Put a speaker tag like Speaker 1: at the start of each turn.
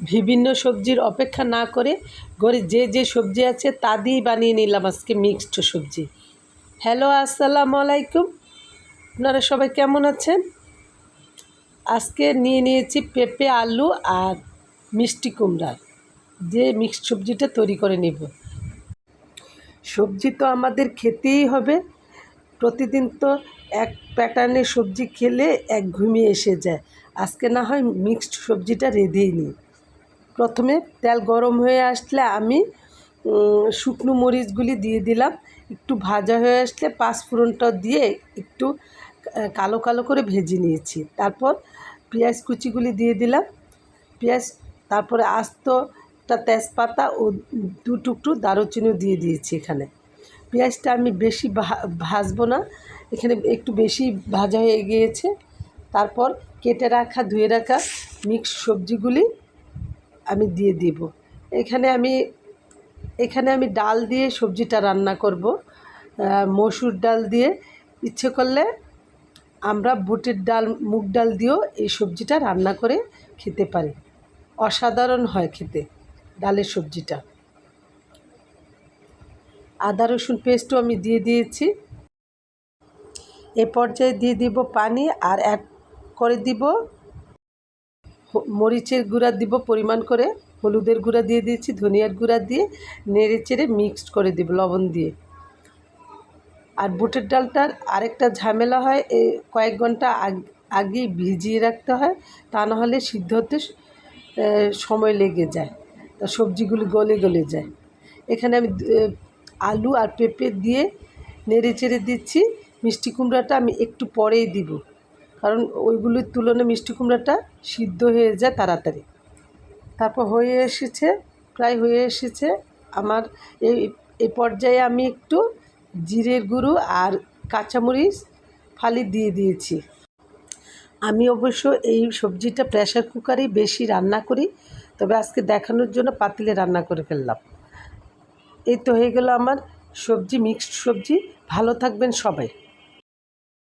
Speaker 1: বিভিন্ন সবজির অপেক্ষা না করে ঘরে যে যে সবজি আছে তা দিয়েই বানিয়ে নিলাম আজকে মিক্সড সবজি। হ্যালো, আসসালামু আলাইকুম। আপনারা সবাই কেমন আছেন? আজকে নিয়ে নিয়েছি পেঁপে, আলু আর মিষ্টি কুমড়া। যে মিক্সড সবজিটা তৈরি করে নেব। সবজি তো আমাদের খেতেই হবে। প্রতিদিন তো এক প্যাটার্নের সবজি খেলে এক ঘুমিয়ে এসে যায়। আজকে না হয় মিক্সড সবজিটা রেঁধেই নিই। প্রথমে তেল গরম হয়ে আসলে আমি শুকনো মরিচগুলি দিয়ে দিলাম। একটু ভাজা হয়ে আসলে পাঁচফোড়নটা দিয়ে একটু কালো কালো করে ভেজে নিয়েছি। তারপর পেঁয়াজ কুচিগুলি দিয়ে দিলাম। পেঁয়াজ, তারপরে আস্তটা তেজপাতা ও দু টুকরো দারুচিনিও দিয়ে দিয়েছি এখানে। পেঁয়াজটা আমি বেশি ভাজবো না। এখানে একটু বেশি ভাজা হয়ে গিয়েছে। তারপর কেটে রাখা, ধুয়ে রাখা মিক্স সবজিগুলি আমি দিয়ে দিব। এখানে আমি এখানে আমি ডাল দিয়ে সবজিটা রান্না করব। মসুর ডাল দিয়ে। ইচ্ছে করলে আমরা বুটের ডাল, মুগ ডাল দিয়েও এই সবজিটা রান্না করে খেতে পারি। অসাধারণ হয় খেতে ডালের সবজিটা। আদা, রসুন পেস্টও আমি দিয়ে দিয়েছি। এ পর্যায়ে দিয়ে দিব পানি আর এক করে দিব মরিচের গুঁড়া দিব পরিমাণ করে, হলুদের গুঁড়া দিয়ে দিয়েছি, ধনিয়ার গুঁড়া দিয়ে নেড়ে চেড়ে মিক্সড করে দিব লবণ দিয়ে। আর বুটের ডালটার আরেকটা ঝামেলা হয় কয়েক ঘণ্টা আগ- ভিজিয়ে রাখতে হয়, তা না হলে সিদ্ধ হতে সময় লেগে যায়, তা সবজিগুলি গলে গলে যায়। এখানে আমি আলু আর পেঁপে দিয়ে নেড়ে চেড়ে দিচ্ছি, মিষ্টি কুমড়াটা আমি একটু পরেই দিব। কারণ ওইগুলির তুলনায় মিষ্টি কুমড়াটা সিদ্ধ হয়ে যায় তাড়াতাড়ি। তারপর হয়ে এসেছে, প্রায় হয়ে এসেছে আমার এই এই পর্যায়ে আমি একটু জিরের গুঁড়ো আর কাঁচামরিচ ফালি দিয়ে দিয়েছি। আমি অবশ্য এই সবজিটা প্রেশার কুকারেই বেশি রান্না করি, তবে আজকে দেখানোর জন্য পাতিলে রান্না করে ফেললাম। এই তো হয়ে গেল আমার সবজি, মিক্সড সবজি। ভালো থাকবেন সবাই।